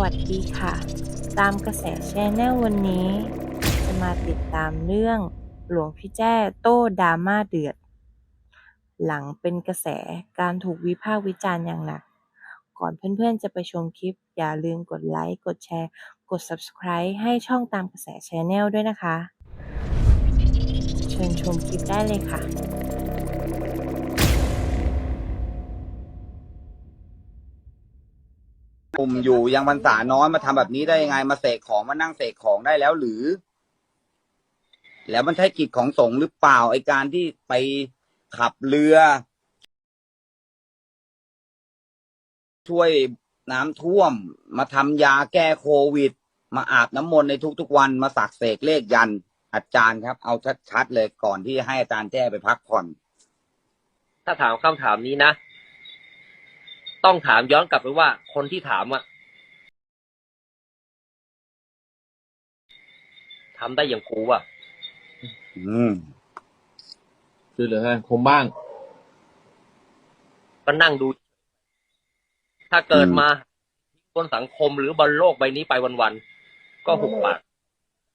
วัสดีค่ะ ตามกระแสแชนแนลวันนี้ จะมาติดตามเรื่องหลวงพี่แจ้โต้ดราม่าเดือด หลังเป็นกระแสการถูกวิพากษ์วิจารณ์อย่างหนัก ก่อนเพื่อนๆจะไปชมคลิป อย่าลืมกดไลค์ กดแชร์ กด Subscribe ให้ช่องตามกระแสแชนแนลด้วยนะคะ เชิญชมคลิปได้เลยค่ะ กลุ่มอยู่ยังพรรษาน้อยมาทำแบบนี้ได้ยังไงมาเสกของมานั่งเสกของได้แล้วหรือ แล้วมันใช่กิจของสงฆ์หรือเปล่าไอการที่ไปขับเรือ ช่วยน้ำท่วม มาทำยาแก้โควิด มาอาบน้ำมนต์ในทุกๆวันมาสักเสกเลขยันต์อาจารย์ครับ เอาชัดๆเลยก่อนที่ให้อาจารย์แจ้ไปพักผ่อน ถ้าถามคำถามนี้นะ ต้องถามย้อนกลับไปว่า คนที่ถามอะทำได้อย่างกูอะอืมช่วยเหลือสังคมบ้าง ก็นั่งดู ถ้าเกิดอืมมาบนสังคมหรือบนโลกใบนี้ไปวันๆ ก็หุบปาก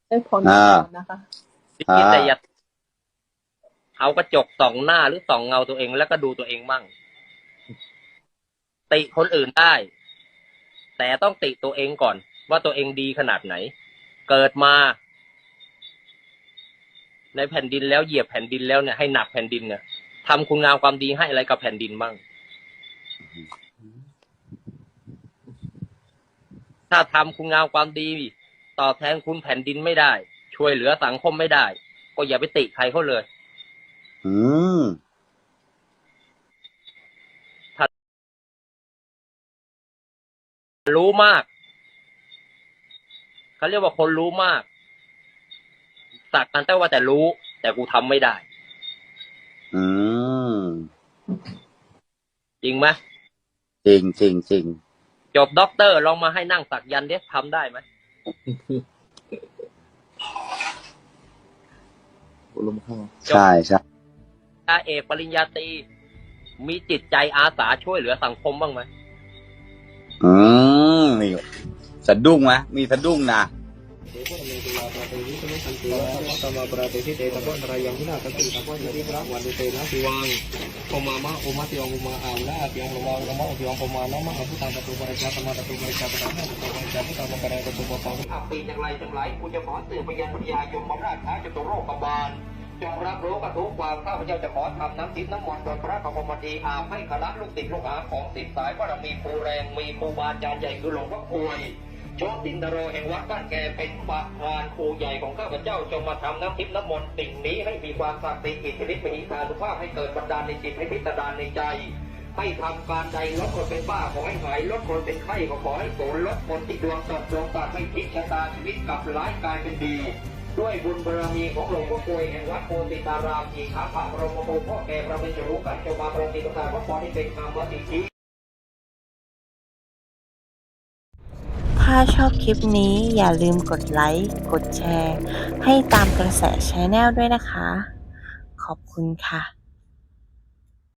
ได้ผลอ่านะคะ คิดแต่อย่าเอากระจกส่องหน้าหรือส่องเงาตัวเองแล้วก็ดูตัวเองมั่ง ติคนอื่นได้ แต่ต้องติตัวเองก่อน ว่าตัวเองดีขนาดไหน เกิดมา ในแผ่นดินแล้วเหยียบแผ่นดินแล้วเนี่ยให้หนักแผ่นดินเนี่ยทำคุณงามความดีให้อะไรกับแผ่นดินบ้างถ้าทำคุณงามความดี ตอบแทนคุณแผ่นดินไม่ได้ ช่วยเหลือสังคมไม่ได้ ก็อย่าไปติใครเขาเลย อืม รู้มากเขาเรียกว่าคนรู้มากสักกันแต่ว่าแต่รู้ แต่กูทำไม่ได้ อืมจริงไหมจริงจริงจริงจบด็อกเตอร์ลองมาให้นั่งสักยันต์เด็ทำได้ไหมอุลมข้าวใช่ใช่อาเอกปริญญาตรีมีจิตใจอาสาช่วยเหลือสังคมบ้างไหมอืม นี่สะดุ้งไหมมีสะดุ้งนะปีจังไรจังไรกูจะขอสื่อไปยังพญายมราชาจตุโรคบาล จงรับรู้กับทุกความข้าพเจ้าจะขอทำน้ำทิพย์น้ำมนต์โดยพระกรมดีอาให้คณะลูกศิษย์ลูกหาของศิษย์สายบารมีภูแรงมีครูบาอาจารย์ใหญ่คือหลวงพ่อควยโชตินทโรแห่งวัดบ้านแกเป็นประธานครูใหญ่ของข้าพเจ้าจงมาทำน้ำทิพย์น้ำมนต์สิ่งนี้ให้มีความศักดิ์สิทธิ์อิทธิฤทธิ์มีทานุภาพให้เกิดบันดาลในจิตให้พิจารณาในใจให้ทำการใดลดคนเป็นบ้าขอให้หายลดคนเป็นไข้ก็ขอให้โกรลดคนที่ดวงตกดวงตาให้พิชะตาชีวิตกลับร้ายกลายเป็นดี ด้วยบุญบารมีของหลวงพ่อกลวยแห่งวัดโพติตารามอีขาพระบรมโพธิ์พ่อแก่พระเป็นจรูกันจงมาประติตการพระพรที่เป็นคำวัติทีถ้าชอบคลิปนี้อย่าลืมกดไลค์ กดแชร์ ให้ตามกระแสชแนลด้วยนะคะ ขอบคุณค่ะ